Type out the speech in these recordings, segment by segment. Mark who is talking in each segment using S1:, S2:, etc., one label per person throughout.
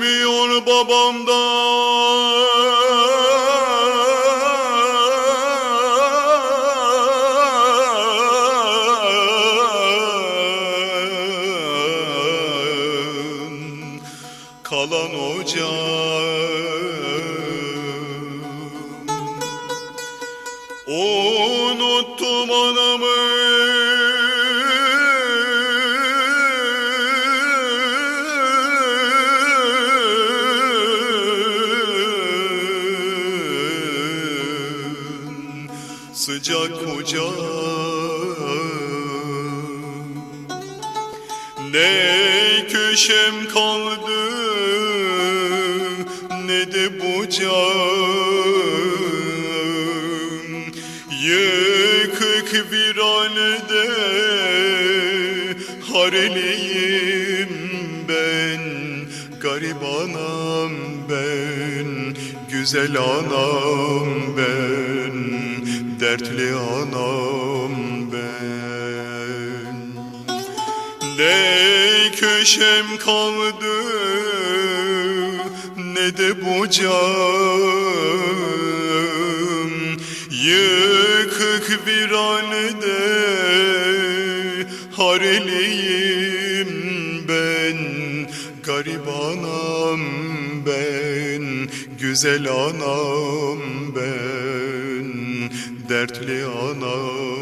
S1: ocağım Kalan ocağım. Unuttum anamı Sıcak ocağım Ne köşem kaldı ne de bucağım Yıkık bir halde hareliyim ben Garip anam ben, güzel anam ben Dertli anam ben. Ne köşem kaldı ne de bucağım Yıkık bir halde hareliyim ben. Garip anam ben, güzel anam ben Dertli anam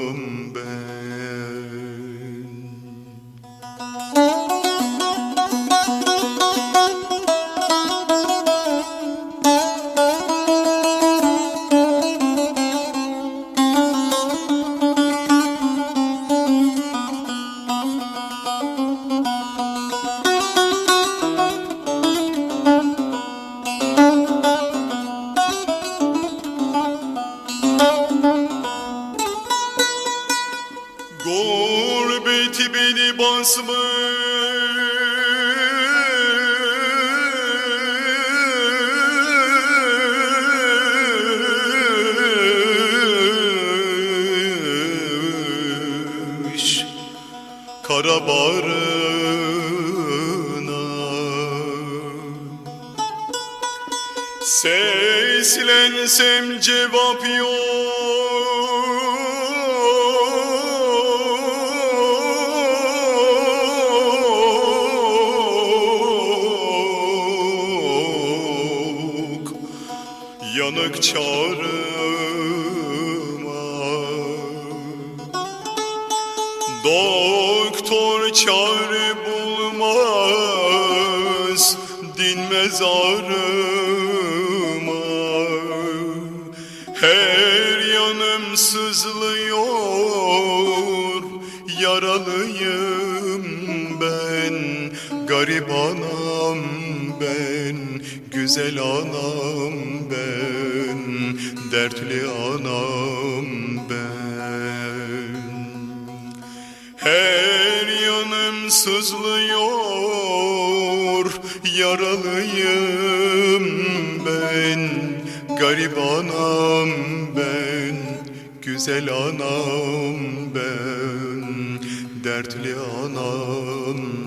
S1: beni basmış Kara barına Seslensem cevap yok Yanık çağrıma Doktor çare bulmaz dinmez ağrıma Her yanım sızlıyor yaralıyım ben Garip anam ben güzel anam ben Dertli anam ben. Her yanım sızlıyor Yaralıyım ben Garip anam ben Güzel anam ben Dertli anam